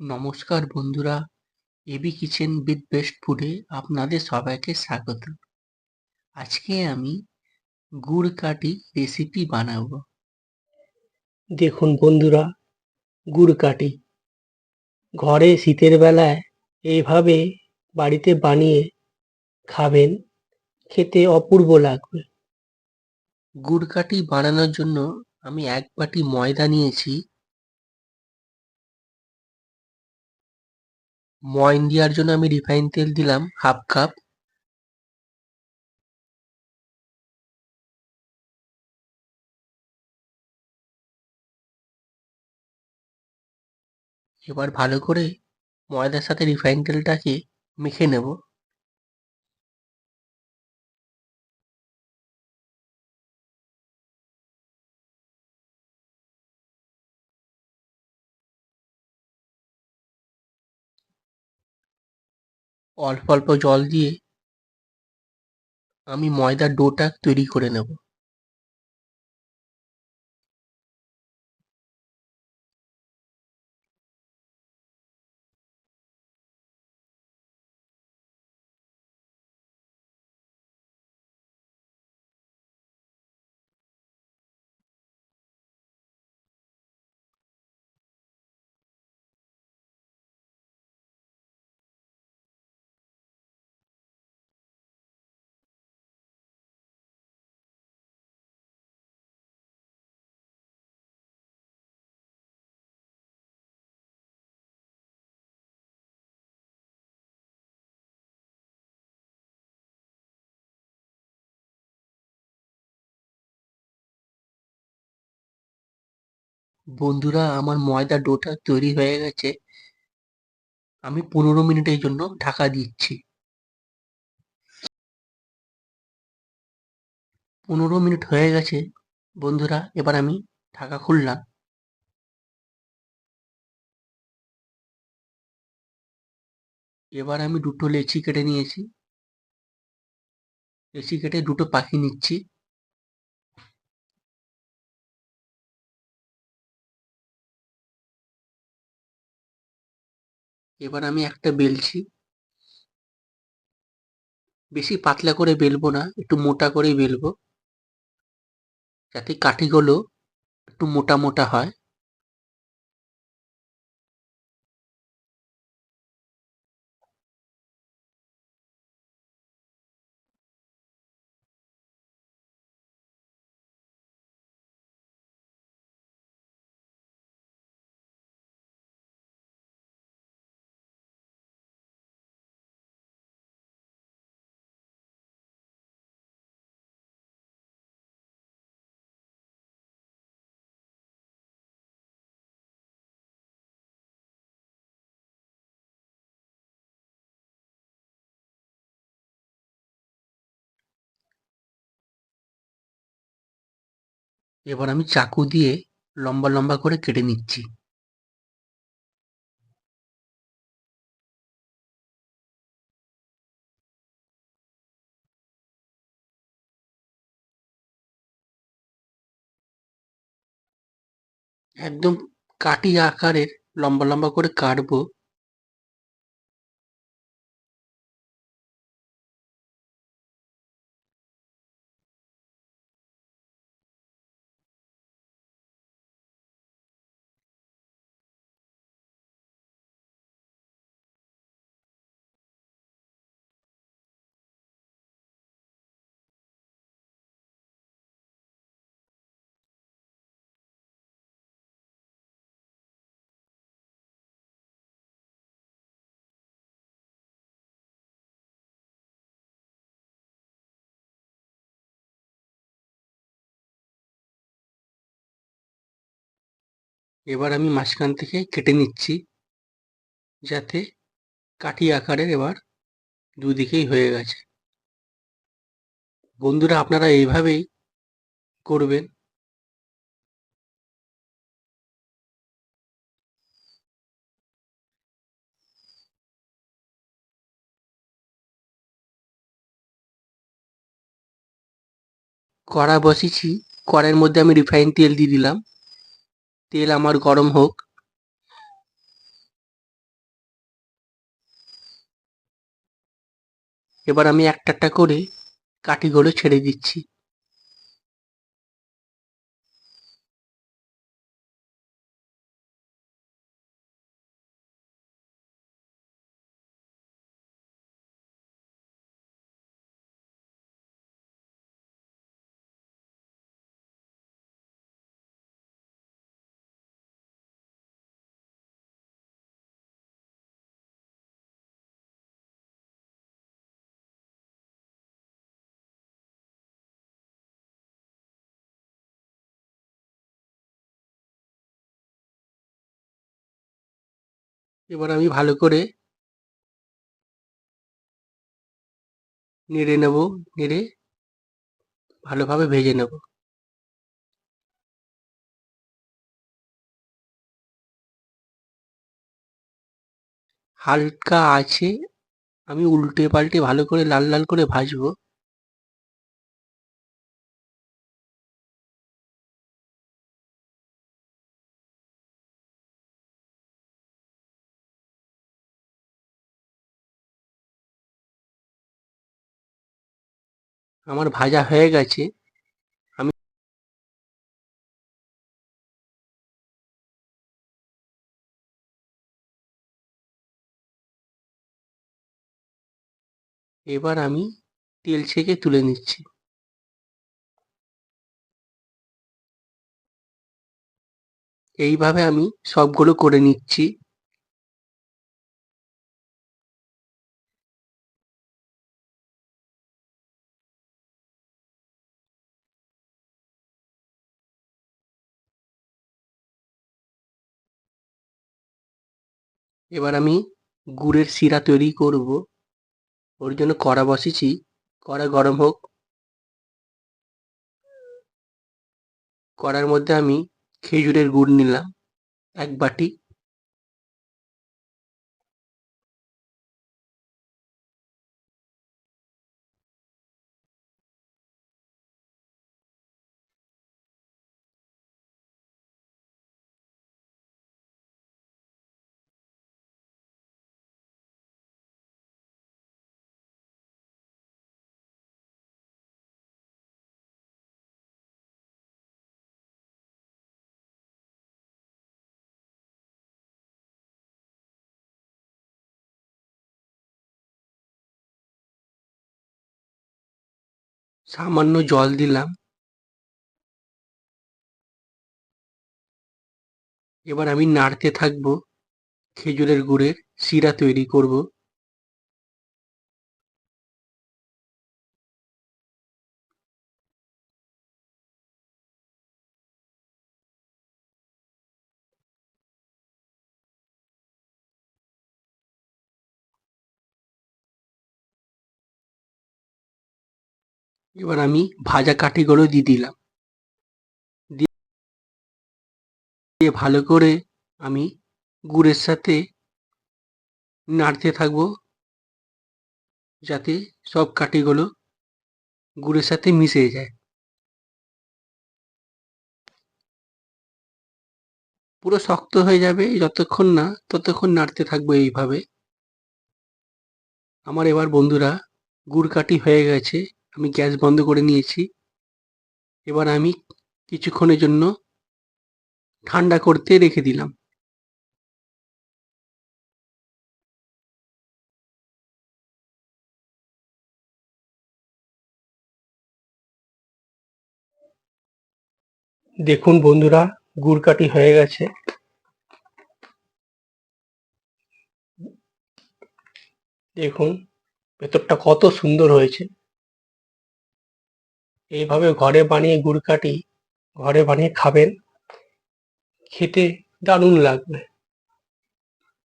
নমস্কার বন্ধুরা AB kitchen বিথ best ফুডে আপনাদের সবাইকে স্বাগত। আজকে আমি গুড় কাঠি রেসিপি বানাবো। দেখুন বন্ধুরা গুড় কাঠি ঘরে শীতের বেলায় এইভাবে বাড়িতে বানিয়ে খাবেন খেতে অপূর্ব লাগবে। গুড় কাঠি বানানোর জন্য আমি এক বাটি ময়দা নিয়েছি। ময়ন দেওয়ার জন্য আমি রিফাইন তেল দিলাম, হাফ কাপ। এবার ভালো করে ময়দার সাথে রিফাইন তেলটাকে মেখে নেব। অল্প অল্প জল দিয়ে আমি ময়দার ডোটা তৈরি করে নেব। বন্ধুরা, আমার ময়দা ডোটা তৈরি হয়ে গেছে। আমি পনেরো মিনিটের জন্য ঢাকা দিচ্ছি। পনেরো মিনিট হয়ে গেছে। বন্ধুরা, এবার আমি ঢাকা খুললাম। এবার আমি দুটো লেচি কেটে নিয়েছি। লেচি কেটে দুটো পাখি নিচ্ছি। এবার আমি একটা বেলছি। বেশি পাতলা করে বেলবো না, একটু মোটা করেই বেলবো। যাতে কাঠিগুলো একটু মোটা মোটা হয়। এবার আমি চাকু দিয়ে লম্বা লম্বা করে কেটে নিচ্ছি। একদম কাটি আকারের লম্বা লম্বা করে কাটবো। এবার আমি মাঝখান থেকে কেটে নিচ্ছি, যাতে কাঠি আকারের এবার দুদিকেই হয়ে গেছে। বন্ধুরা, আপনারা এইভাবেই করবেন। কড়া বসিয়েছি, কড়াইয়ের মধ্যে আমি রিফাইন তেল দিয়ে দিলাম। তেল আমার গরম হোক। এবার আমি একটা একটা করে কাটিগুলো ছেড়ে দিচ্ছি। এবার আমি ভালো করে নেড়ে নেব, নেড়ে ভালোভাবে ভেজে নেব। হালকা আছে, আমি উল্টে পাল্টে ভালো করে লাল লাল করে ভাজবো। আমার ভাজা হয়ে গেছে। আমি এবার আমি তেল ছেঁকে তুলে নিচ্ছি। এইভাবে আমি সবগুলো করে নিচ্ছি। এবার আমি গুড়ের শিরা তৈরি করব। ওর জন্য কড়া বসেছি কড়া গরম হোক। কড়ার মধ্যে আমি খেজুরের গুড় নিলাম, এক বাটি। সামান্য জল দিলাম। এবার আমি নাড়তে থাকব খেজুরের গুড়ের শিরা তৈরি করব। এবার আমি ভাজা কাঠিগুলো দিয়ে দিলাম। দিয়ে ভালো করে আমি গুড়ের সাথে নাড়তে থাকব, যাতে সব কাঠিগুলো গুড়ের সাথে মিশে যায়। পুরো শক্ত হয়ে যাবে যতক্ষণ না, ততক্ষণ নাড়তে থাকব এইভাবে। আমার এবার বন্ধুরা, গুড় কাঠি হয়ে গেছে। আমি গ্যাস বন্ধ করে নিয়েছি। এবার আমি কিছুক্ষণের জন্য ঠান্ডা করতে রেখে দিলাম। দেখুন বন্ধুরা গুড় কাঠি হয়ে গেছে। দেখুন, ভেতরটা কত সুন্দর হয়েছে। এইভাবে ঘরে বানিয়ে গুড় কাটি ঘরে বানিয়ে খাবেন খেতে দারুণ লাগবে।